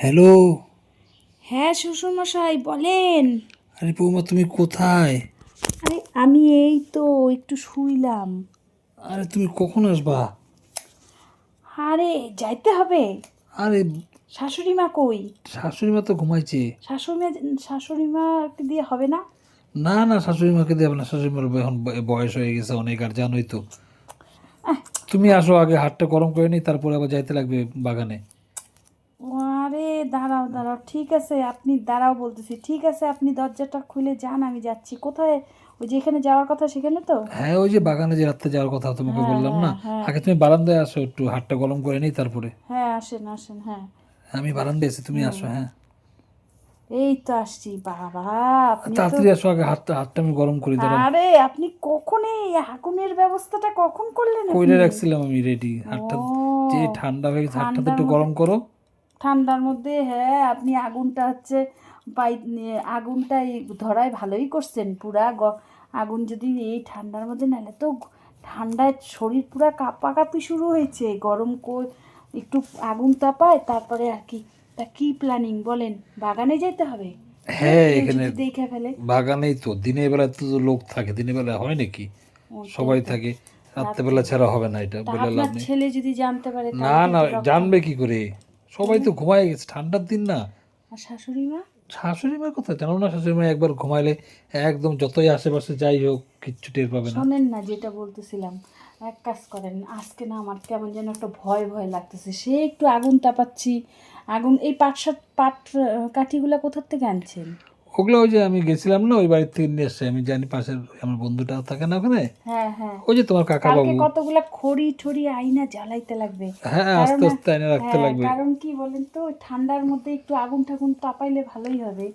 Hello? হ্যাঁ শ্বশুরমশাই বলেন। আরে বৌমা তুমি কোথায়? আরে আমি এই তো একটু শুইলাম। আরে তুমি কখন আসবা? আরে যাইতে হবে। আরে শাশুড়ি মা কই? শাশুড়ি মা তো ঘুমাইছে। শাশুড়ি মা শাশুড়ি মাকে দিয়ে হবে না? না না শাশুড়ি মাকে দেবে না। শাশুড়ি মার এখন বয়স হয়ে গেছে অনেক আর জানোই তো। তুমি আসো আগে হাতটা গরম করে নি তারপরে আবার যাইতে লাগবে বাগানে। দাঁড়াও দাঁড়াও ঠিক আছে আপনি দাঁড়াও বলতেছি ঠিক আছে আপনি দরজাটা খুলে যান আমি যাচ্ছি। কোথায়? ওই যেখানে যাওয়ার কথা সেখানে তো? হ্যাঁ ওই যে বাগানে যে রাত্রে যাওয়ার কথা তোমাকে হ্যাঁ, বললাম না? হ্যাঁ, হ্যাঁ। আগে তুমি বারান্দায় আসো একটু হাতটা গরম করে নিই তারপরে। হ্যাঁ আসেন আসেন হ্যাঁ। আমি বারান্দায় আছি তুমি আসো হ্যাঁ। এই তো আসছি বাবা তাড়াতাড়ি আসো আগে হাতটা হাতটা আমি গরম করি দাঁড়াও। আরে আপনি কখন এই আগুনের ব্যবস্থাটা কখন করলেন? কইরে রাখছিলাম আমি রেডি হাতটা যে ঠান্ডা হয়ে গেছে হাতটা একটু গরম করো। ঠান্ডার মধ্যে হ্যাঁ আপনি আগুনটা হচ্ছে পাই আগুনটা ধরায় ভালোই করছেন পুরা আগুন যদি এই ঠান্ডার মধ্যে নাহলে তো ঠান্ডায় শরীর পুরা কাঁপাকাঁপি শুরু হয়েছে। গরম কো- একটু আগুন তাপায় তারপরে আর কি তা কি প্ল্যানিং বলেন? বাগানে যেতে হবে? হ্যাঁ এখানে দেখে ফেলে। বাগানেই তো দিনের বেলা তো লোক থাকে দিনের বেলা হয় নাকি? সবাই থাকে রাত্রেবেলা ছাড়া হবে না এটা বলে লাভ নেই। ছেলে যদি জানতে পারে না না জানবে কি করে? সবাই তো ঘুমায় গেছে ঠান্ডার দিন না। আর শাশুড়ি মা শাশুড়ি মার কথা জানো না শাশুড়ি মা একবার ঘুমাইলে একদম যতই আশেপাশে যাই হোক কিচ্ছু টের পাবে না। শোনেন না যেটা বলতেছিলাম এক কাজ করেন আজকে না আমার কেমন যেন একটা ভয় ভয় লাগতেছে। সে একটু আগুন তাপাচ্ছি আগুন এই পাট পাট কাঠিগুলা কোথার থেকে আনছেন? ওগুলো ওই যে আমি গেছিলাম না ওই বাড়ির থেকে নিয়ে এসছে আমি জানি পাশের আমার বন্ধুটা থাকে না ওখানে। হ্যাঁ হ্যাঁ। ওই যে তোমার কাকা বাবু কতগুলো খড়ি ঠড়ি আইনা জ্বালাইতে লাগবে। হ্যাঁ আস্তে আস্তে আইনা রাখতে হ্যাঁ, লাগবে। কারণ কি বলেন তো ঠান্ডার মধ্যে একটু আগুন ঠাগুন তাপাইলে ভালোই হবে।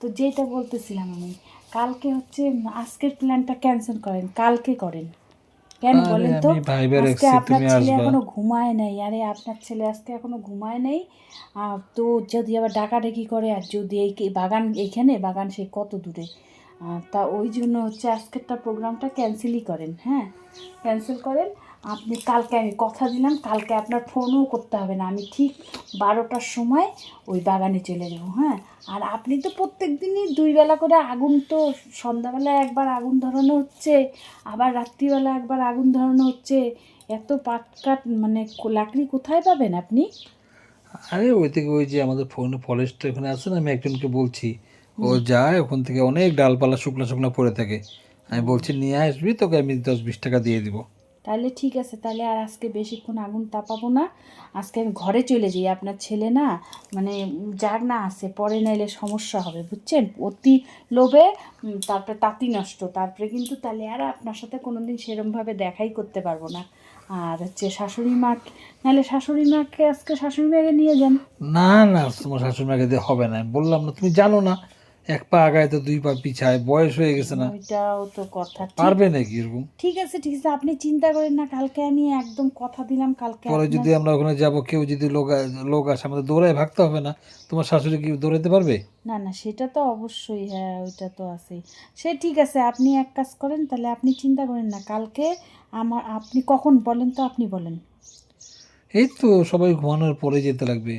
তো যেটা বলতেছিলাম আমি কালকে হচ্ছে আজকের প্ল্যানটা ক্যান্সেল করেন কালকে করেন। কেন বলেন তো? আজকে আপনার ছেলে এখনও ঘুমায় নাই। আরে আপনার ছেলে আজকে এখনও ঘুমায় নেই। তো যদি আবার ডাকাডাকি করে আর যদি এই কে- বাগান এইখানে বাগান সে কত দূরে? তা ওই জন্য হচ্ছে আজকেরটা প্রোগ্রামটা ক্যান্সেলই করেন হ্যাঁ? ক্যান্সেল করেন। আপনি কালকে আমি কথা দিলাম কালকে আপনার ফোনও করতে হবে না। আমি ঠিক বারোটার সময় ওই বাগানে চলে যাব হ্যাঁ? আর আপনি তো প্রত্যেক দিনই দুই বেলা করে আগুন তো সন্ধ্যাবেলা একবার আগুন ধরানো হচ্ছে আবার রাত্রিবেলা একবার আগুন ধরানো হচ্ছে। এত পাট কাঠ মানে লাকড়ি কোথায় পাবেন আপনি? আরে ওই থেকে ওই যে আমাদের ফোন ফরেস্ট ওখানে আছে না আমি একজনকে বলছি। ও যায় ওখান থেকে অনেক ডালপালা শুকনো শুকনো পড়ে থাকে। আমি বলছি নিয়ে আসবি তোকে আমি দশ বিশ টাকা দিয়ে দিব। তাহলে ঠিক আছে, তাহলে আর আজকে বেশিক্ষণ আগুন তাপাবো না। আজকে আমি ঘরে চলে যাই, আপনার ছেলে না মানে যাক না আসে পরে নাইলে সমস্যা হবে, বুঝছেন? অতি লোভে তারপরে তাঁতি নষ্ট, তারপরে কিন্তু তাহলে আর আপনার সাথে কোনো দিন সেরমভাবে দেখাই করতে পারব না। আর হচ্ছে শাশুড়ি মা নাহলে শাশুড়ি মাকে, আজকে শাশুড়ি মাকে নিয়ে যান। না না, তোমার শাশুড়ি মাকে দিয়ে হবে না বললাম না, তুমি জানো না। এক পা আগায় তো দুই পা পিছায় বয়স হয়ে গেছে না। ওইটাও তো কথা। পারবে নাকি এরকম? ঠিক আছে ঠিক আছে আপনি চিন্তা করেন না কালকে আমি একদম কথা দিলাম কালকে পরে যদি আমরা ওখানে যাব কেউ যদি লোক লোক আসে আমাদের দৌড়ায় ভাগতে হবে না। তোমার শাশুড়ি কি দৌড়াতে পারবে? না না সেটা তো অবশ্যই হ্যাঁ ওইটা তো আছেই। সে ঠিক আছে আপনি এক কাজ করেন তাহলে আপনি চিন্তা করেন না কালকে আমার আপনি কখন বলেন তো আপনি বলেন। এই তো সবাই ঘুমানোর পরে যেতে লাগবে।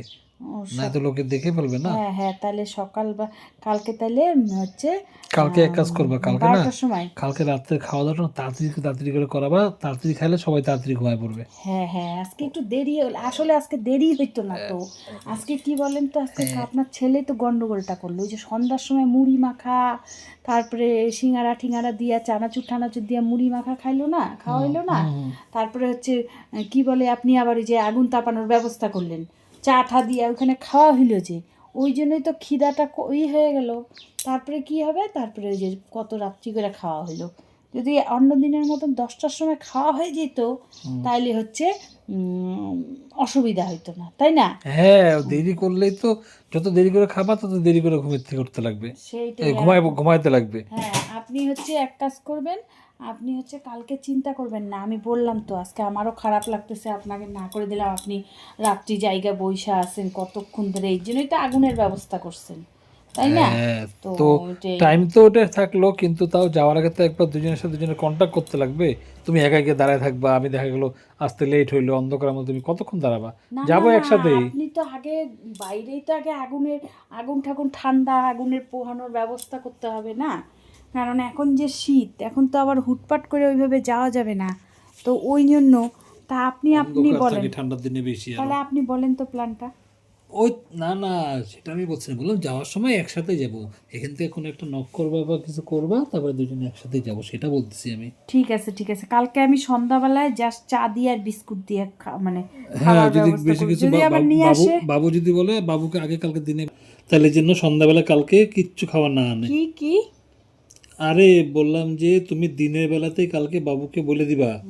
না তো লোকে দেখে ফেলবে না। হ্যাঁ হ্যাঁ তাহলে সকাল বা কালকে তাহলে হচ্ছে কালকে এক কাজ করবা কালকে না? সময়। কালকে রাত্রে খাওয়া দাওয়াটা তাড়াতাড়ি তাড়াতাড়ি করে করাবা তাড়াতাড়ি খাইলে সবাই তাড়াতাড়ি ঘুমায় পড়বে। হ্যাঁ হ্যাঁ আজকে একটু দেরি হলো আসলে আজকে দেরি হইতো না তো। আজকে কি বলেন তো আজকে আপনার ছেলে তো গন্ডগোলটা করল ওই যে সন্ধ্যার সময় মুড়ি মাখা তারপরে সিঙ্গারা ঠিঙ্গারা দিয়া চানাচুর টানাচুর দিয়া মুড়ি মাখা খাইলো না খাওয়াইলো না? তারপরে হচ্ছে কি বলে আপনি আবার ওই যে আগুন তাপানোর ব্যবস্থা করলেন। চা ঠা দিয়ে ওখানে খাওয়া হইল যে ওই জন্যই তো খিদাটা ওই হয়ে গেল। তারপরে কি হবে? তারপরে ওই যে কত রাত্রি করে খাওয়া হইল। যদি অন্য দিনের মতন দশটার সময় খাওয়া হয়ে যেত তাইলে হচ্ছে অসুবিধা হইতো না তাই না? হ্যাঁ দেরি করলেই তো যত দেরি করে খাবা তত দেরি করে ঘুমের থেকে উঠতে লাগবে। ঘুমায় ঘুমাইতে লাগবে। হ্যাঁ আপনি হচ্ছে এক কাজ করবেন আপনি হচ্ছে কালকে চিন্তা করবেন না আমি বললাম তো আজকে আমারও খারাপ লাগতেছে আপনাকে না করে দিলাম আপনি রাত্রি জায়গা বৈশা আছেন কতক্ষণ ধরে এই জন্যই তো আগুনের ব্যবস্থা করছেন তাই না? হ্যাঁ, তো টাইম তো ওটা থাকল কিন্তু তাও যাওয়ার আগে তো একবার দুজনের সাথে দুজনের কন্ট্যাক্ট করতে লাগবে তুমি একা একা দাঁড়ায় থাকবা আমি দেখা গেলো আসতে লেট হইল অন্ধকারের মধ্যে তুমি কতক্ষণ দাঁড়াবা? যাব না, একসাথেই। আপনি তো আগে বাইরেই তো আগে আগুনের আগুন ঠাকুন ঠান্ডা আগুনের পোহানোর ব্যবস্থা করতে হবে না? কারণ এখন যে শীত এখন তো আবার হুটপাট করে ওইভাবে যাওয়া যাবে না। তো ওই জন্য তা আপনি আপনি বলেন। ঠান্ডার দিনে বেশি তাহলে আপনি বলেন তো প্ল্যানটা। ওই না না সেটা আমি বলছি বললাম যাওয়ার সময় একসাথে যাব। এখান থেকে কোনো একটা নক করবা বা কিছু করবা তারপরে দুজনে একসাথে যাব সেটা বলতেছি আমি। ঠিক আছে ঠিক আছে। কালকে আমি সন্ধ্যাবেলায় জাস্ট চা দিয়ে আর বিস্কুট দিয়ে মানে হ্যাঁ যদি বেশি কিছু বাবু- নিয়ে বাবু আসে বাবু যদি বলে বাবুকে আগে কালকে দিনে তাহলে জন্য সন্ধ্যাবেলা কালকে কিচ্ছু খাওয়া না আনে। কি কি? আরে বললাম যে তুমি দিনের বেলাতেই কালকে বাবুকে বলে দিবা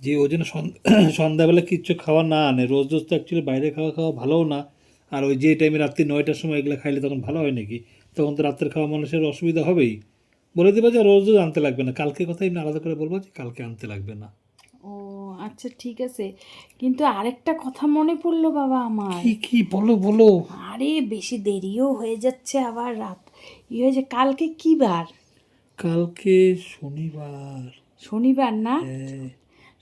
যে ওই জন্য সন- সন্ধ্যাবেলা কিচ্ছু খাওয়া না আনে। রোজ রোজ তো অ্যাকচুয়ালি বাইরে খাওয়া খাওয়া ভালোও না। আর ওই যে টাইমে রাত্রি নয়টার সময় এগুলো খাইলে তখন ভালো হয় নাকি? তখন তো রাত্রের খাওয়া মানুষের অসুবিধা হবেই। বলে দিবা যে রোজ রোজ আনতে লাগবে না। কালকে কথা এমনি আলাদা করে বলব যে কালকে আনতে লাগবে না। ও আচ্ছা ঠিক আছে। কিন্তু আরেকটা কথা মনে পড়ল বাবা আমার। কি কি? বলো বলো। আরে বেশি দেরিও হয়ে যাচ্ছে আবার রাত। ই হয়েছে কালকে কি বার? কালকে শনিবার। শনিবার না? হ্যাঁ।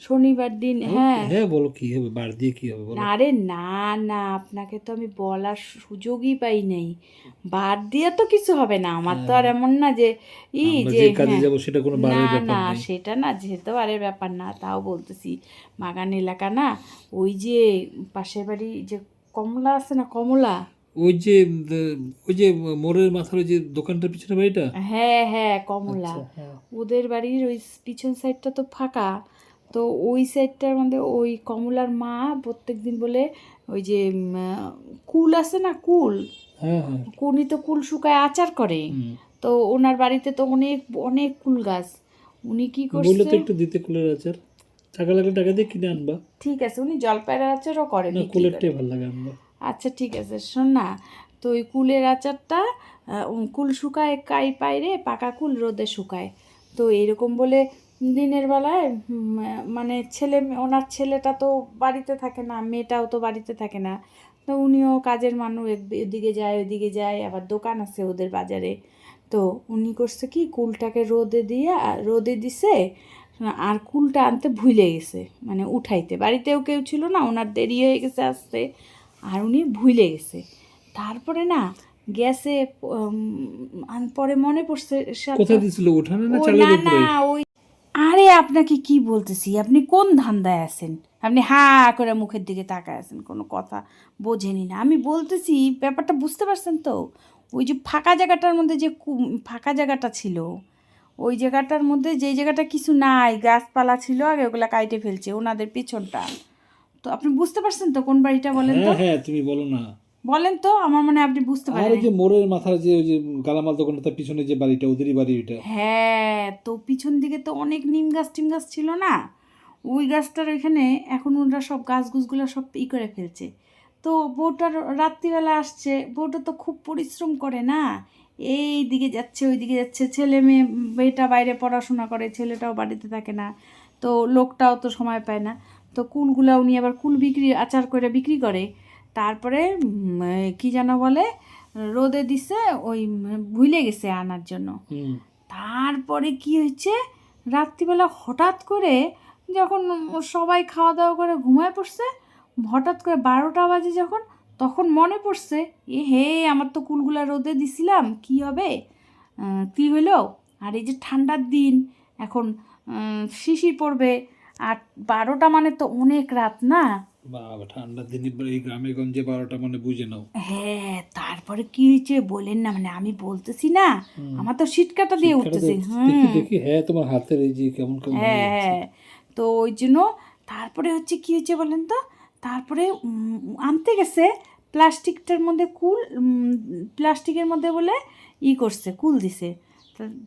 শনিবার দিন হ্যাঁ। হ্যাঁ বলো কি হবে? বার দিয়ে কি হবে বলো? আরে না না আপনাকে তো আমি বলার সুযোগই পাই নাই। বাদ দিয়ে তো কিছু হবে না। আমার তো আর এমন না যে ই যে কাজে হ্যাঁ। যাব সেটা কোনো না বারের ব্যাপার না নেই। সেটা না যেতে বারের ব্যাপার না তাও বলতেছি। বাগান এলাকা না ওই যে পাশের বাড়ি যে কমলা আছে না কমলা? ওই যে ওই যে মোড়ের মাথার ওই যে দোকানটার পিছনে বাড়িটা? হ্যাঁ হ্যাঁ কমলা। আচ্ছা, হ্যাঁ। ওদের বাড়ির ওই পিছন সাইডটা তো ফাঁকা। তো ওই সাইডটার মধ্যে ওই কমলার মা প্রত্যেক দিন বলে ওই যে কুল আছে না কুল? হ্যাঁ হ্যাঁ। উনি তো কুল শুকায় আচার করে। তো ওনার বাড়িতে তো অনেক অনেক কুল গাছ। উনি কি বললে তো করছে একটু দিতে কুলের আচার। টাকা লাগলে টাকা দিয়ে কিনে আনবা। ঠিক আছে উনি জলপাইয়ের আচারও করেন না কুলেরটাই ভালো লাগে আনবা। আচ্ছা ঠিক আছে, শোন না তো ওই কুলের আচারটা কুল শুকায়, কাই পাইরে, পাকা কুল রোদে শুকায়। তো এরকম বলে দিনের বেলায় মানে ছেলে, ওনার ছেলেটা তো বাড়িতে থাকে না, মেয়েটাও তো বাড়িতে থাকে না। তো উনিও কাজের মানুষ এদিকে যায় ওইদিকে যায়, আবার দোকান আছে ওদের বাজারে। তো উনি করছে কি, কুলটাকে রোদে দিয়ে, রোদে দিছে, আর কুলটা আনতে ভুলে গেছে মানে উঠাইতে। বাড়িতেও কেউ ছিল না, ওনার দেরি হয়ে গেছে আসতে। আর উনি ভুলে গেছে। তারপরে না গেছে পরে মনে পড়ছে কোথায় দিছিল উঠানে না না না ওই আরে আপনাকে কি বলতেছি? আপনি কোন ধান্দায় আছেন? আপনি হা করে মুখের দিকে তাকায় আছেন কোনো কথা বোঝেনি না। আমি বলতেছি ব্যাপারটা বুঝতে পারছেন তো? ওই যে ফাঁকা জায়গাটার মধ্যে যে ফাঁকা জায়গাটা ছিল ওই জায়গাটার মধ্যে যে জায়গাটা কিছু নাই গাছপালা ছিল আগে ওগুলা কাইটে ফেলছে ওনাদের পিছনটা। তো আপনি বুঝতে পারছেন তো কোন বাড়িটা বলেন তো? হ্যাঁ হ্যাঁ তুমি বলো না। বলেন তো আমার মনে আপনি বুঝতে আর পারেন। ওই যে মোড়ের মাথার যে ওই যে গালামাল দোকানটা তার পিছনে যে বাড়িটা ওদেরই বাড়ি ওইটা হ্যাঁ তো পিছন দিকে তো অনেক নিম গাছ টিম গাছ ছিল না? ওই গাছটার ওইখানে এখন ওরা সব গাছ গুছগুলো সব ই করে ফেলছে। তো বউটার রাত্রিবেলা আসছে বউটা তো খুব পরিশ্রম করে না? এই দিকে যাচ্ছে ওই দিকে যাচ্ছে। ছেলে মেয়ে মেয়েটা বাইরে পড়াশোনা করে ছেলেটাও বাড়িতে থাকে না তো লোকটাও তো সময় পায় না। তো কুলগুলা উনি আবার কুল বিক্রি আচার করে বিক্রি করে? তারপরে কি যেন বলে রোদে দিছে ওই ভুলে গেছে আনার জন্য। তারপরে কি হয়েছে রাত্রিবেলা হঠাৎ করে যখন সবাই খাওয়া দাওয়া করে ঘুমায় পড়ছে হঠাৎ করে বারোটা বাজে যখন তখন মনে পড়ছে এ হে আমার তো কুলগুলা রোদে দিছিলাম কি হবে? কি হইল? আর এই যে ঠান্ডার দিন এখন শিশির পড়বে আর বারোটা মানে তো অনেক রাত না? বাবা ঠান্ডার দিনে এই গ্রামে গঞ্জে বারোটা মানে বুঝে নাও। হ্যাঁ তারপরে কি হয়েছে বলেন না মানে আমি বলতেছি না আমার তো শীত কাটা দিয়ে উঠতেছে হুম। দেখি দেখি হ্যাঁ তোমার হাতের এই যে কেমন কেমন হ্যাঁ হ্যাঁ তো ওই জন্য তারপরে হচ্ছে কি হয়েছে বলেন তো তারপরে আনতে গেছে প্লাস্টিকটার মধ্যে কুল প্লাস্টিকের মধ্যে বলে ই করছে কুল দিছে।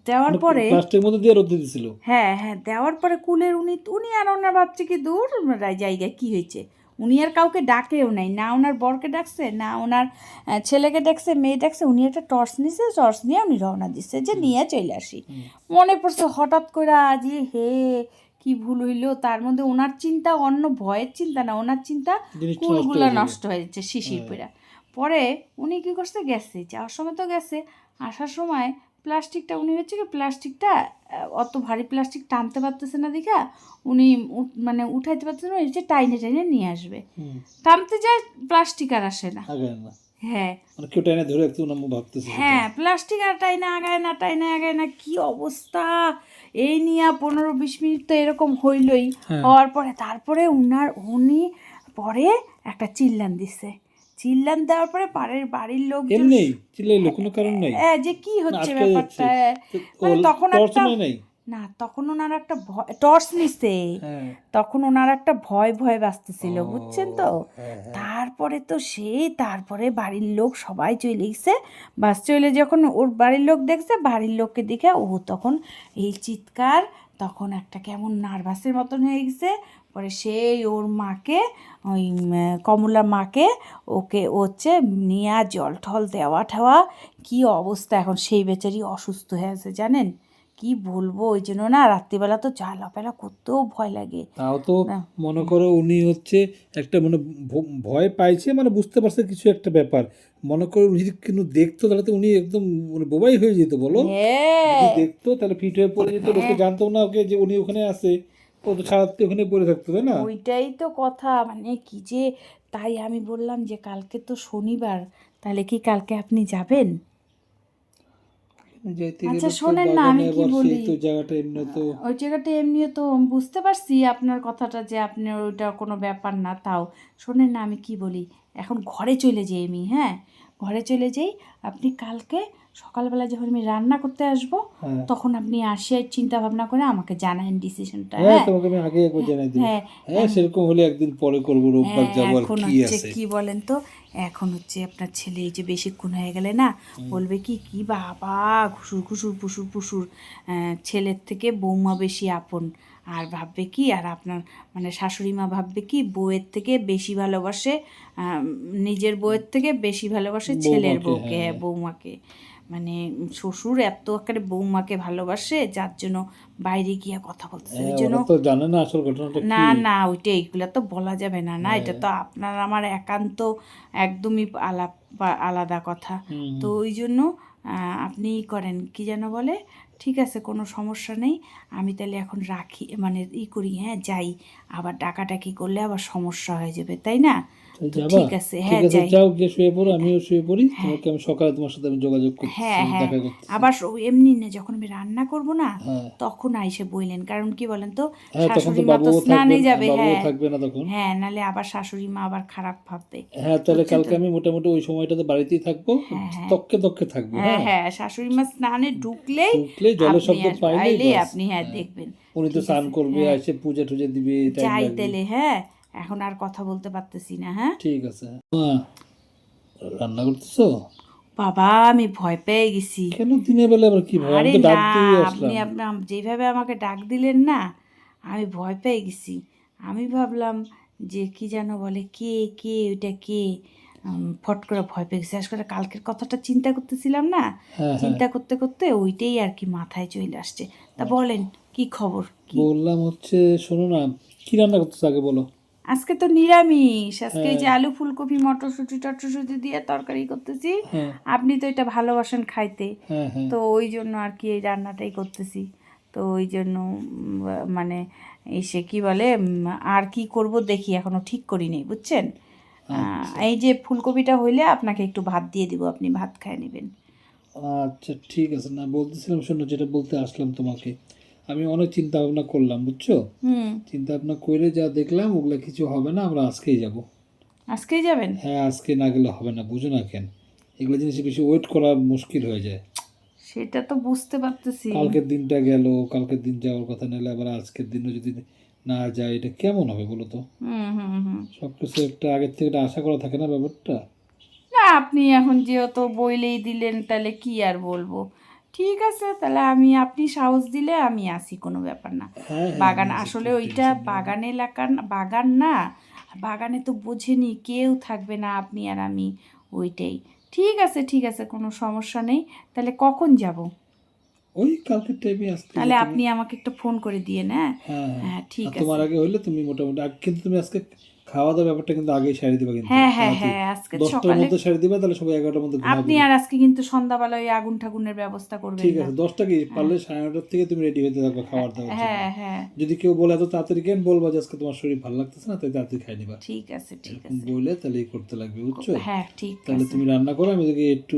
দেওয়ার মানে পরে প্লাস্টিকের মধ্যে দিয়ে রোদে দিছিল হ্যাঁ হ্যাঁ দেওয়ার পরে কুলের উনি উনি আর ওনার ভাবছে কি দূর? জায়গায় কি হয়েছে? উনি আর কাউকে ডাকেও নাই। না ওনার বরকে ডাকছে না ওনার ছেলেকে ডাকছে মেয়ে ডাকছে উনি একটা টর্চ নিছে টর্চ নিয়ে উনি রওনা দিচ্ছে যে নিয়ে চলে আসি। মনে পড়ছে হঠাৎ করে আজ হে কি ভুল হইল? তার মধ্যে ওনার চিন্তা অন্য ভয়ের চিন্তা না ওনার চিন্তা কুলগুলা নষ্ট হয়ে যাচ্ছে শিশির হ্যাঁ। পেরা পরে উনি কী করছে গেছে। যাওয়ার সময় তো গেছে। আসার সময় প্লাস্টিকটা উনি হচ্ছে কি প্লাস্টিকটা অত ভারী প্লাস্টিক টানতে পারতেছে না দেখা উনি মানে উঠাইতে পারতেছে না হচ্ছে টাইনে টাইনে নিয়ে আসবে। টানতে যায় প্লাস্টিক আর আসে না। হ্যাঁ। মানে কেউ টাইনে ধরে একটু নাম ভাবতেছে হ্যাঁ প্লাস্টিক আর টাইনা আগায় না টাইনা আগায় না কি অবস্থা? এই নিয়ে পনেরো বিশ মিনিট তো এরকম হইলই। হ্যাঁ। হওয়ার পরে তারপরে উনার উনি পরে একটা চিল্লান দিছে। চিল্লান দেওয়ার পরে পাড়ের বাড়ির লোক এমনি চিল্লাইলো কোনো কারণ নাই। হ্যাঁ যে কি হচ্ছে ব্যাপারটা? মানে তখন একটা- নাই? না তখন ওনার একটা ভয় টর্চ নিছে। হ্যাঁ। তখন ওনার একটা ভয় ভয় বাঁচতেছিল বুঝছেন তো? হ্যাঁ, হ্যাঁ। তারপরে তো সে তারপরে বাড়ির লোক সবাই চলে গেছে। বাস চলে যখন ওর বাড়ির লোক দেখছে বাড়ির লোককে দেখে ও তখন এই চিৎকার তখন একটা কেমন নার্ভাসের মতন হয়ে গেছে। পরে সেই ওর মাকে, ওই কমলা মাকে, ওকে হচ্ছে নিয়ে জল ঠল দেওয়া ঠেওয়া কি অবস্থা এখন? সেই বেচারি অসুস্থ হয়ে আছে, জানেন? কি বলব? ওই জন্য না রাত্রিবেলা তো চালাপেলা করতেও ভয় লাগে। তাও তো মনে করো উনি হচ্ছে একটা মানে ভয় পাইছে মানে বুঝতে পারছে কিছু একটা ব্যাপার। মনে করো উনি যদি কিন্তু দেখতো তাহলে তো উনি একদম মানে বোবাই হয়ে যেত বলো? হ্যাঁ। দেখতো তাহলে ফিট হয়ে পড়ে যেত। লোকে জানতো না ওকে যে উনি ওখানে আছে। ও তো ওখানে পড়ে থাকতো তাই না? ওইটাই তো কথা। মানে কি যে তাই আমি বললাম যে কালকে তো শনিবার। তাহলে কি কালকে আপনি যাবেন? আচ্ছা, শোনেন না, আমি কি বলি? জায়গাটা এমনি তো ওই জায়গাটা এমনিও তো বুঝতে পারছি আপনার কথাটা যে আপনি ওইটা কোনো ব্যাপার না তাও। শোনেন না আমি কি বলি? এখন ঘরে চলে যাই আমি হ্যাঁ? ঘরে চলে যাই আপনি কালকে সকালবেলা যখন আমি রান্না করতে আসব হ্যাঁ। তখন আপনি আসিয়া চিন্তা ভাবনা করে আমাকে জানান ডিসিশনটা হ্যাঁ হ্যাঁ? তোমাকে আমি আগে একবার জানাই দিই। হ্যাঁ হ্যাঁ সেরকম হলে একদিন পরে করব রোববার যাব আর কি আছে। কি বলেন তো এখন হচ্ছে আপনার ছেলে এই যে বেশিক্ষণ হয়ে গেলে না বলবে কি কি বাবা ঘুষুর ঘুষুর পুসুর পুসুর। আহ, ছেলের থেকে বৌমা বেশি আপন। আর ভাববে কি আর আপনার মানে শাশুড়ি মা ভাববে কি বউয়ের থেকে বেশি ভালোবাসে আহ, নিজের বউয়ের থেকে বেশি ভালোবাসে ছেলের বউকে বৌমাকে। মানে শ্বশুর এত আকারে বৌমাকে ভালোবাসে যার জন্য বাইরে গিয়ে কথা বলতেছে। ওই হ্যাঁ, জন্য জানে না আসল ঘটনাটা না না ওইটা এইগুলো তো বলা যাবে না না এটা তো আপনার আমার একান্ত একদমই আলাপ আলাদা কথা। তো ওই জন্য আপনি ই করেন কি যেন বলে ঠিক আছে কোনো সমস্যা নেই আমি তাহলে এখন রাখি মানে ই করি হ্যাঁ যাই আবার ডাকাডাকি করলে আবার সমস্যা হয়ে যাবে তাই না? যাবা? ঠিক আছে হ্যাঁ যাই। যাও গিয়ে শুয়ে পড়ো আমিও শুয়ে পড়ি। তোমাকে আমি সকালে তোমার সাথে আমি যোগাযোগ করছি হ্যাঁ হ্যাঁ। আবার এমনি না যখন আমি রান্না করব না তখন আইসে বইলেন। কারণ কি বলেন তো তখন তো শাশুড়ি মা তো স্নানে যাবে হ্যাঁ। থাকবে না তখন। হ্যাঁ নালে আবার শাশুড়ি মা আবার খারাপ ভাববে। হ্যাঁ তাহলে কালকে আমি মোটামুটি ওই সময়টাতে বাড়িতেই থাকব। তককে তককে থাকব হ্যাঁ হ্যাঁ। শাশুড়ি মা স্নানে ঢুকলেই ঢুকলে শব্দ। পাইলেই আপনি হ্যাঁ দেখবেন। উনি তো স্নান করবে। এসে পূজা টুজা দিবে হ্যাঁ। এখন আর কথা বলতে পারতেছি না হ্যাঁ? ঠিক আছে। রান্না করতেছো? বাবা আমি ভয় পেয়ে গেছি। কেন দিনের বেলা আবার কি আমি আরে না আপনি আপনার যেভাবে আমাকে ডাক দিলেন না আমি ভয় পেয়ে গেছি। আমি ভাবলাম যে কি যেন বলে কে কে ওইটা কে? ফট করে ভয় পেয়ে গেছি। আসলে কালকের কথাটা চিন্তা করতেছিলাম না হ্যাঁ হ্যাঁ। চিন্তা করতে করতে ওইটাই আর কি মাথায় চলে আসছে। তা বলেন কি খবর? বললাম হচ্ছে শোনো না কি রান্না করতেছো আগে বলো? আজকে তো নিরামিষ। আজকে এই যে হ্যাঁ। আলু ফুলকপি মটরশুঁটি টটরশুঁটি দিয়ে তরকারি করতেছি। হ্যাঁ। আপনি তো এটা ভালোবাসেন খাইতে। হ্যাঁ তো ওই জন্য আর কি এই রান্নাটাই করতেছি। তো ওই জন্য মানে এসে কি বলে আর কি করব দেখি এখনও ঠিক করিনি বুঝছেন? আহ, এই যে ফুলকপিটা হইলে আপনাকে একটু ভাত দিয়ে দিব আপনি ভাত খায় নেবেন। আচ্ছা ঠিক আছে। না বলতেছিলাম শোনো যেটা বলতে আসলাম তোমাকে। আমি অনেক চিন্তা ভাবনা করলাম বুঝছ? চিন্তা ভাবনা করে যা দেখলাম ওগুলো কিছু হবে না আমরা আজকেই যাব। আজকেই যাবেন? হ্যাঁ আজকে না গেলে হবে না বুঝো না কেন? এগুলো জিনিস বেশি ওয়েট করা মুশকিল হয়ে যায়। সেটা তো বুঝতে পারতেছি। কালকের দিনটা গেল কালকের দিন যাওয়ার কথা নিলে আবার আজকের দিনও যদি না যায় এটা কেমন হবে বলো তো? হুম হুম হুম। সব কিছু একটা আগের থেকে আশা করা থাকে না ব্যাপারটা? না আপনি এখন যেহেতু বইলেই দিলেন তাহলে কি আর বলব? ঠিক আছে তাহলে আমি আপনি সাহস দিলে আমি আসি কোনো ব্যাপার না। হ্যাঁ হ্যাঁ, বাগান আসলে ওইটা বাগান এলাকার বাগান না বাগানে তো বোঝেনি কেউ থাকবে না আপনি আর আমি ওইটাই। ঠিক আছে ঠিক আছে কোনো সমস্যা নেই তাহলে কখন যাব? ওই কালকের টাইমে আসতে তাহলে আপনি আমাকে একটা ফোন করে দিয়ে হ্যাঁ? হ্যাঁ হ্যাঁ। হ্যাঁ ঠিক আছে তোমার আগে হইলে তুমি মোটামুটি কিন্তু তুমি আজকে খাওয়া দাওয়া ব্যাপারটা কিন্তু আগেই সারি দিবা কিন্তু। হ্যাঁ হ্যাঁ হ্যাঁ আজকে মধ্যে সারি দিবা তাহলে সবাই এগারোটার মধ্যে আপনি আর আজকে কিন্তু সন্ধ্যাবেলায় ওই আগুন ঠাগুনের ব্যবস্থা করবেন ঠিক আছে দশটা কি? পারলে সাড়ে নটার থেকে তুমি রেডি হতে থাকো দাবার জন্য। হ্যাঁ হ্যাঁ। যদি কেউ বলে এত তাড়াতাড়ি কেন বলবা যে আজকে তোমার শরীর ভালো লাগতেছে না তাই তাড়াতাড়ি খাই নিবা? ঠিক আছে ঠিক আছে। বললে তাহলে করতে লাগবে বুঝছ? হ্যাঁ ঠিক তাহলে তুমি রান্না করো আমি তোকে একটু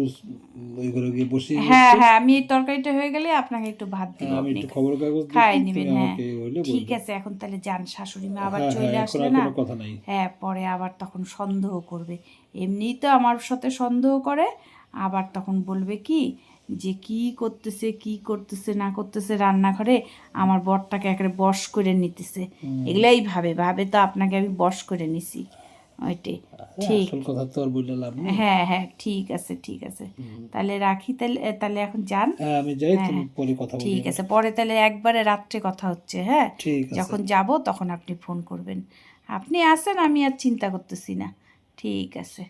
ওই ঘরে গিয়ে বসি হ্যাঁ হ্যাঁ আমি এই তরকারিটা হয়ে গেলে আপনাকে একটু ভাত দিব আমি একটু খবর কাগজ খাই নেবেন হ্যাঁ। ঠিক আছে এখন তাহলে যান শাশুড়ি মা আবার হ্যাঁ চলে হ্যাঁ আসলে না? কথা নাই। হ্যাঁ পরে আবার তখন সন্দেহ করবে। এমনিই তো আমার সাথে সন্দেহ করে আবার তখন বলবে কি যে কি করতেছে কি করতেছে না করতেছে রান্নাঘরে আমার বরটাকে একেবারে বশ করে নিতেছে। এগুলাই ভাবে ভাবে তো আপনাকে আমি বশ করে নিছি। ওইটাই ঠিক। কথা তো আর লাভ নেই। হ্যাঁ হ্যাঁ ঠিক আছে ঠিক আছে। তাহলে রাখি তাহলে তাহলে এখন যান। হ্যাঁ আমি যাই তুমি পরে কথা বলি। ঠিক আছে পরে তাহলে একবারে রাত্রে কথা হচ্ছে হ্যাঁ? যখন যাব তখন আপনি ফোন করবেন। আপনি আসেন আমি আর চিন্তা করতেছি না। ঠিক আছে।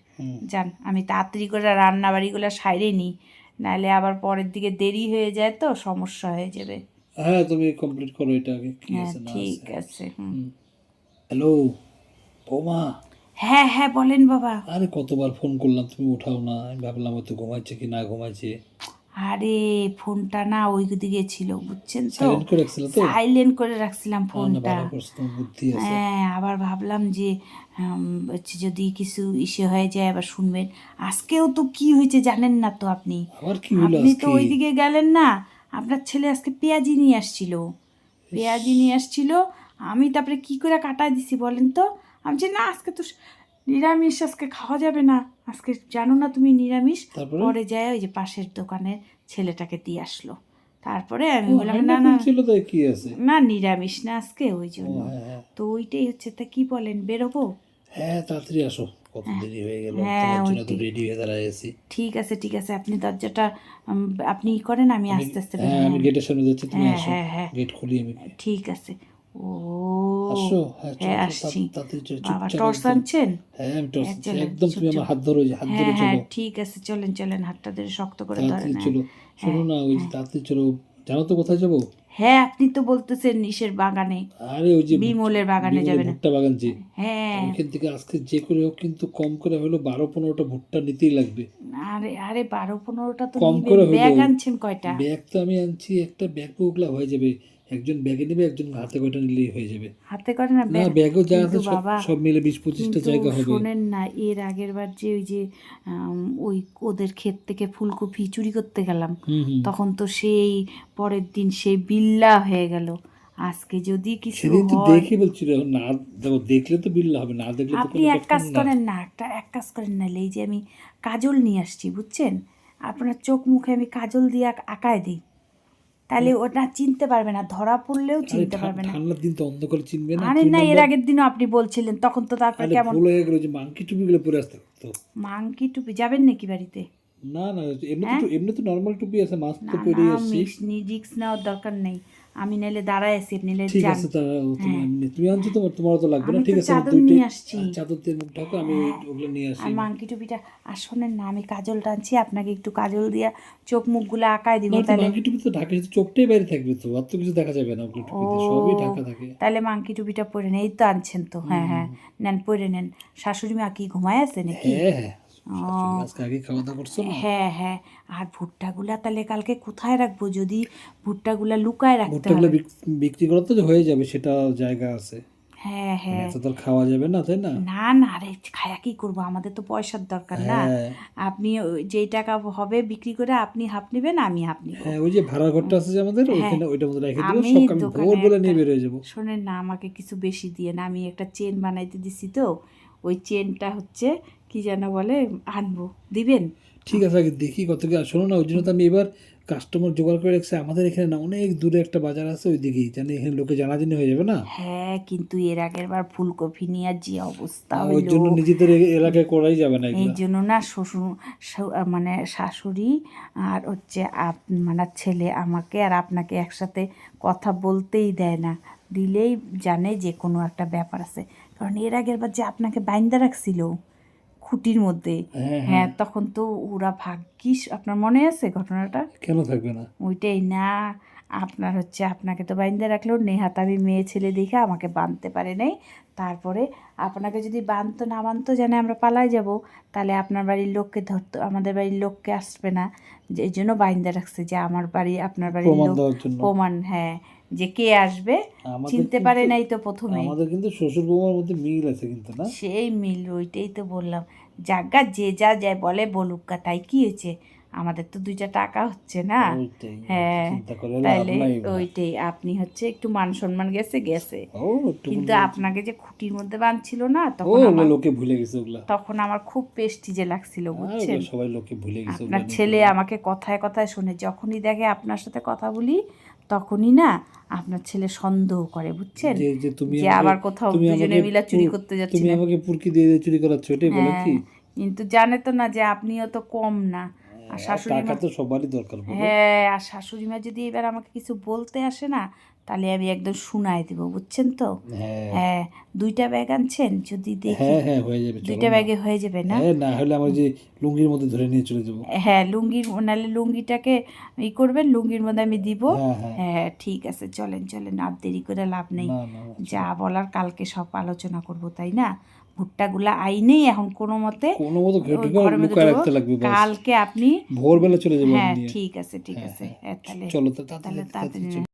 যান আমি তাড়াতাড়ি করে রান্না বাড়িগুলো সাইরে নিই। নাহলে আবার পরের দিকে দেরি হয়ে যায় তো সমস্যা হয়ে যাবে। হ্যাঁ তুমি কমপ্লিট করো এটা আগে। হ্যাঁ ঠিক আছে হুম। হ্যালো বৌমা। হ্যাঁ হ্যাঁ বলেন বাবা। আরে কতবার ফোন করলাম তুমি উঠাও না। আমি ভাবলাম হয়তো ঘুমাইছে কি না ঘুমাইছে। আরে ফোনটা না ওই দিকে ছিল বুঝছেন তো? সাইলেন্ট করে রাখছিলাম ফোনটা। হ্যাঁ আবার ভাবলাম যে হচ্ছে যদি কিছু ইসে হয়ে যায় আবার শুনবেন। আজকেও তো কি হয়েছে জানেন না তো আপনি? আপনি তো ওইদিকে গেলেন না। আপনার ছেলে আজকে পেঁয়াজি নিয়ে আসছিল। পেঁয়াজি নিয়ে আসছিল। আমি তারপরে কি করে কাটায় দিছি বলেন তো? আমি যে না আজকে তো নিরামিষ আজকে খাওয়া যাবে না। আজকে জানো না তুমি নিরামিষ? পরে যায় ওই যে পাশের দোকানের ছেলেটাকে দিয়ে আসলো। তারপরে আমি বললাম না না। কি আছে? না নিরামিষ না আজকে ওই জন্য। হ্যাঁ হ্যাঁ। তো ওইটাই হচ্ছে তা কি বলেন বেরোবো? হ্যাঁ তাড়াতাড়ি আসো। কত দেরি হয়ে গেল। হ্যাঁ, তো রেডি হয়ে দাঁড়ায় আছি। ঠিক আছে ঠিক আছে আপনি দরজাটা আপনি করেন আমি আস্তে আস্তে হ্যাঁ আমি গেটের সামনে যাচ্ছি তুমি হ্যাঁ আসো। হ্যাঁ হ্যাঁ। গেট খুলি আমি। ঠিক আছে। ও আসো হ্যাঁ চলো, আসছি। বাবা টর্চ আনছেন? আমি টর্চ আনছি। চলেন, একদম তুমি আমার হাত ধরো যে হাত ধরে ঠিক আছে চলেন চলেন হাতটা ধরে শক্ত করে ধরেন। চলো। শোনো না ওই তাড়াতাড়ি চলো। জানো তো কোথায় যাব? আপনি তো বলতেছেন নিশের বাগানে। আরে ওই যে বিমলের বাগানে যাবেন। ভুট্টা বাগান যে হ্যাঁ। ওইখান থেকে আজকে যে করে হোক কিন্তু কম করে হলো বারো পনেরোটা ভুট্টা নিতেই লাগবে। আরে আরে বারো পনেরোটা তো কম করে ব্যাগ আনছেন কয়টা? ব্যাগ তো আমি আনছি একটা ব্যাগ ওগুলা হয়ে যাবে। একজন ব্যাগে নেবে একজন হাতে কয়টা নিলেই হয়ে যাবে। হাতে করে না না ব্যাগও যা আছে সব মিলে বিশ পঁচিশটা কিন্তু জায়গা হবে। শোনেন না এর আগের বার যে ওই যে ওই ওদের ক্ষেত থেকে ফুলকপি চুরি করতে গেলাম তখন তো সেই পরের দিন সেই বিল্লা হয়ে গেল। আজকে যদি কিছু সেদিন তো হয় দেখি বলছিল না দেখো দেখলে তো বিল হবে না দেখলে তো আপনি এক কাজ করেন না একটা এক কাজ করেন না এই যে আমি কাজল নিয়ে আসছি বুঝছেন? আপনার চোখ মুখে আমি কাজল দিয়ে আঁক- আঁকায় দিই। তাহলে ওটা চিনতে পারবে না ধরা পড়লেও চিনতে পারবে না। ঠান্ডার দিন তো অন্ধকার চিনবে না আরে না এর আগের দিনও আপনি বলছিলেন তখন তো তারপরে কেমন? ভুল হয়ে গেল যে মাংকি টুপি গুলো পরে আসতে তো। মাংকি টুপি যাবেন নাকি বাড়িতে? না না এমনি হ্যাঁ? তো এমনি তো নর্মাল টুপি আছে মাস্ক না তো পরে না আসছি রিক্স নেওয়ার দরকার নেই। আমি দাঁড়ায় আছি আপনি নাহলে ঠিক আছে তা তুমি আনছো তোমার তোমার তো লাগবে না ঠিক আছে নিয়ে আসছি। চাদর দিয়ে মুখ ঢাকো আমি ওগুলো নিয়ে আসি। আর মাংকি টুপিটা আর শোনেন না আমি কাজল টানছি আপনাকে একটু কাজল দিয়া চোখ মুখগুলো আঁকায় দিব তো তাহলে মাংকি টুপি তো ঢাকা চোখটাই বাইরে থাকবে তো আর তো কিছু দেখা যাবে না ওগুলো টুপিতে। সবই ঢাকা থাকে। তাহলে মাংকি টুপিটা পরে নেন এই তো আনছেন তো হ্যাঁ হ্যাঁ। নেন পরে নেন। শাশুড়ি মা কি ঘুমায় আছে নাকি? হ্যাঁ হ্যাঁ। হ্যাঁ হ্যাঁ। আর ভুট্টাগুলা তাহলে কালকে কোথায় রাখব? যদি ভুট্টাগুলা লুকায় রাখতে হবে বিক্রি করা তো হয়ে যাবে সেটা জায়গা আছে। হ্যাঁ হ্যাঁ। তো খাওয়া যাবে না তাই না? না না আরে খায়া কি করব? আমাদের তো পয়সার দরকার না। হ্যাঁ। আপনি যেই টাকা হবে বিক্রি করে আপনি হাফ নেবেন আমি হাফ নিব। হ্যাঁ ওই যে ভাড়ার ঘরটা আছে যে আমাদের ওইখানে ওইটার মধ্যে রেখে দিবো সব আমি ভোর বেলা নিয়ে বেরোয় যাব। শোনেন না আমাকে কিছু বেশি দিয়ে না আমি একটা চেন বানাইতে দিছি তো। ওই চেনটা হচ্ছে কি যেন বলে আনব দিবেন? ঠিক আছে আগে দেখি কত কি আর শোনো না ওই জন্য তো আমি এবার কাস্টমার জোগাড় করে রাখছি। আমাদের এখানে না অনেক দূরে একটা বাজার আছে ওই দিকেই জানি এখানে লোকে জানা জানাজানি হয়ে যাবে না? হ্যাঁ কিন্তু এর আগের বার ফুলকপি নিয়ে যে অবস্থা ওই জন্য নিজেদের এলাকায় করাই যাবে না এই জন্য না শ্বশুর মানে শাশুড়ি আর হচ্ছে আপ মানে ছেলে আমাকে আর আপনাকে একসাথে কথা বলতেই দেয় না। দিলেই জানে যে কোনো একটা ব্যাপার আছে। কারণ এর আগের বার যে আপনাকে বাইন্দা রাখছিল খুঁটির মধ্যে। হ্যাঁ হ্যাঁ। তখন তো ওরা ভাগ্যিস আপনার মনে আছে ঘটনাটা? কেন থাকবে না? ওইটাই না আপনার হচ্ছে আপনাকে তো বাইন্দে রাখলেও নেহাত আমি মেয়ে ছেলে দেখে আমাকে বাঁধতে পারে নাই। তারপরে আপনাকে যদি বাঁধতো না বাঁধতো জানে আমরা পালাই যাব তাহলে আপনার বাড়ির লোককে ধরতো আমাদের বাড়ির লোককে আসবে না। যে এই জন্য বাইন্দে রাখছে যে আমার বাড়ি আপনার বাড়ির লোক প্রমাণ হ্যাঁ যে কে আসবে চিনতে পারে নাই তো প্রথমে। আমাদের কিন্তু শ্বশুর বৌমার মধ্যে মিল আছে কিন্তু না? সেই মিল ওইটাই তো বললাম। জাগা যে যা যায় বলে বলুক তাই কি হয়েছে? আমাদের তো দুইটা টাকা হচ্ছে না। হ্যাঁ, এবার। ওইটাই আপনি হচ্ছে একটু মান সম্মান গেছে গেছে। কিন্তু আপনাকে যে খুঁটির মধ্যে বাঁধছিল না তখন আমার লোকে ভুলে গেছে তখন আমার খুব পেস্টিজে লাগছিল বুঝছেন? সবাই লোকে ভুলে গেছে আপনার ছেলে আমাকে কথায় কথায় শুনে যখনই দেখে আপনার সাথে কথা বলি তখনই না আপনার ছেলে সন্দেহ করে বুঝছেন? যে তুমি আবার কোথাও দুজনে মিলে চুরি করতে যাচ্ছি তুমি আমাকে পুরকি দিয়ে দিয়ে চুরি করাচ্ছ এটাই বলে হ্যাঁ, কি? কিন্তু জানে তো না যে আপনিও তো কম না। আর শাশুড়ি মা তো সবারই দরকার হ্যাঁ আর শাশুড়ি মা যদি এবার আমাকে কিছু বলতে আসে না তাহলে আমি একদম শুনাই দেব বুঝছেন তো? হ্যাঁ। হ্যাঁ দুইটা ব্যাগ আনছেন যদি দেখি হ্যাঁ হ্যাঁ হয়ে যাবে দুইটা ব্যাগে হয়ে যাবে না? হ্যাঁ না হলে আমার যে লুঙ্গির মধ্যে ধরে নিয়ে চলে যাব। হ্যাঁ লুঙ্গির নাহলে লুঙ্গিটাকে ই করবেন লুঙ্গির মধ্যে আমি দিব। হ্যাঁ ঠিক আছে চলেন চলেন আর দেরি করে লাভ নেই। যা বলার কালকে সব আলোচনা করব তাই না? ভুট্টাগুলা আইনেই এখন কোনো মতে। কালকে আপনি ভোরবেলা চলে যাব হ্যাঁ ঠিক আছে ঠিক আছে। তাহলে চলো তাহলে তাড়াতাড়ি।